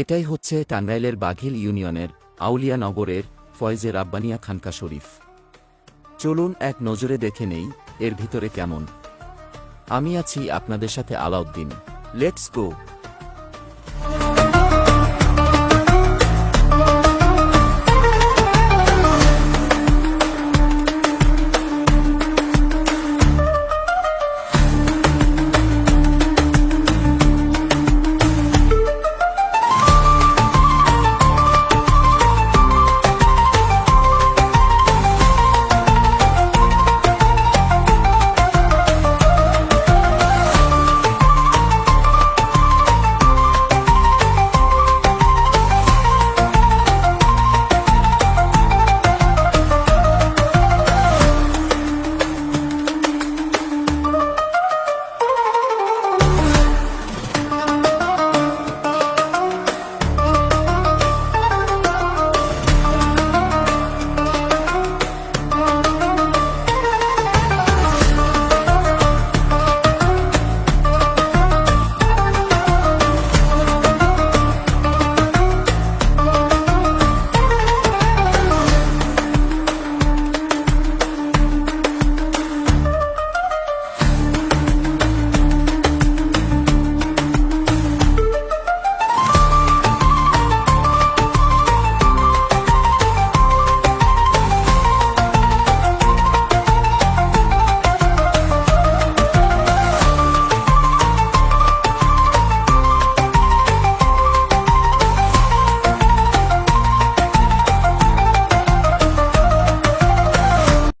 এটাই হচ্ছে টাঙ্গাইলের বাঘিল ইউনিয়নের আউলিয়া নগরের ফয়েজে রাব্বানিয়া খানকা শরীফ। চলুন এক নজরে দেখে নেই এর ভিতরে কেমন। আমি আছি আপনাদের সাথে আলাউদ্দিন। Let's go